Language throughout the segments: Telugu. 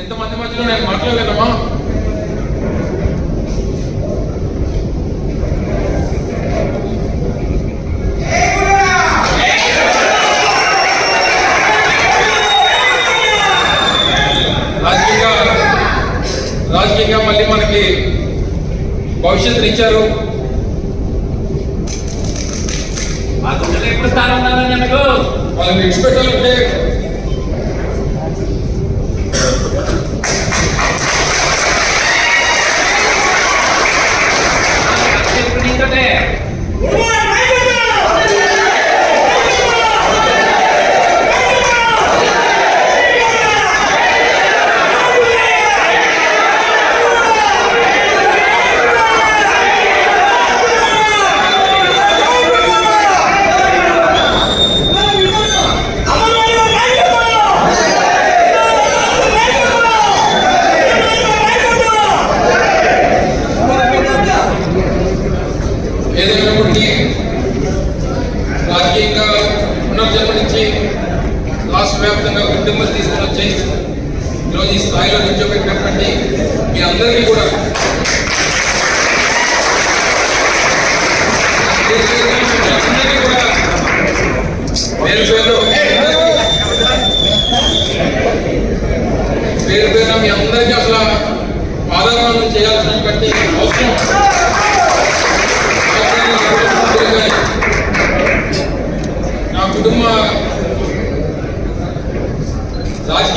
ఎంతమంది మధ్యలో నేను మాట్లాడలేదమ్మా. రాజకీయంగా మళ్ళీ మనకి భవిష్యత్తుని ఇచ్చారు. వాళ్ళని విడిచిపెట్టాలంటే రాష్ట్ర వ్యాప్తంగా తీసుకుని వచ్చి ఈరోజు ఈ స్థాయిలో నిల్చోబెట్టినటువంటి మీ అందరికీ కూడా మీ అందరికీ కూడా పేరు పేరు పేరు పేరు మీ అందరికీ అసలు పాదాలను చేయాల్సినటువంటి అవసరం నా కుటుంబ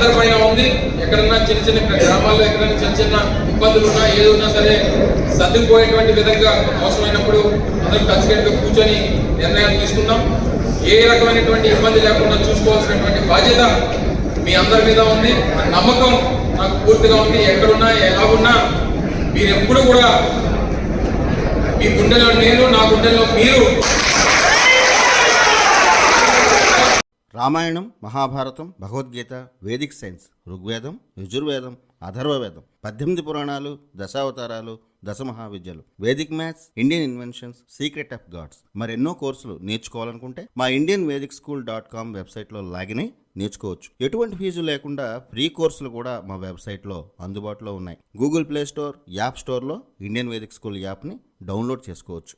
అందరి పైన ఉంది. ఎక్కడన్నా చిన్న చిన్న గ్రామాల్లో ఎక్కడన్నా చిన్న చిన్న ఇబ్బందులు ఉన్నా ఏది ఉన్నా సరే సర్దుకుపోయేటువంటి విధంగా అవసరమైనప్పుడు అందరం కలిసికట్టుగా కూర్చొని నిర్ణయాలు తీసుకుందాం. ఏ రకమైనటువంటి ఇబ్బంది లేకుండా చూసుకోవాల్సినటువంటి బాధ్యత మీ అందరి మీద ఉంది. ఆ నమ్మకం నాకు పూర్తిగా ఉంది. ఎక్కడున్నా ఎలా ఉన్నా మీరు ఎప్పుడు కూడా మీ గుండెలో నేను నా గుండెలో మీరు రామాయణం మహాభారతం భగవద్గీత వేదిక్ సైన్స్ ఋగ్వేదం యజుర్వేదం అథర్వవేదం పద్దెనిమిది పురాణాలు దశావతారాలు దశ మహావిద్యలు Vedic maths Indian inventions secret of gods. మరెన్నో కోర్సులు నేర్చుకోవాలనుకుంటే మా Indian Vedic school dot com వెబ్సైట్లో లాగిన్ అయి నేర్చుకోవచ్చు. ఎటువంటి ఫీజు లేకుండా ఫ్రీ కోర్సులు కూడా మా వెబ్సైట్లో అందుబాటులో ఉన్నాయి. గూగుల్ ప్లే స్టోర్ యాప్ స్టోర్లో ఇండియన్ వేదిక్ స్కూల్ యాప్ని డౌన్లోడ్ చేసుకోవచ్చు.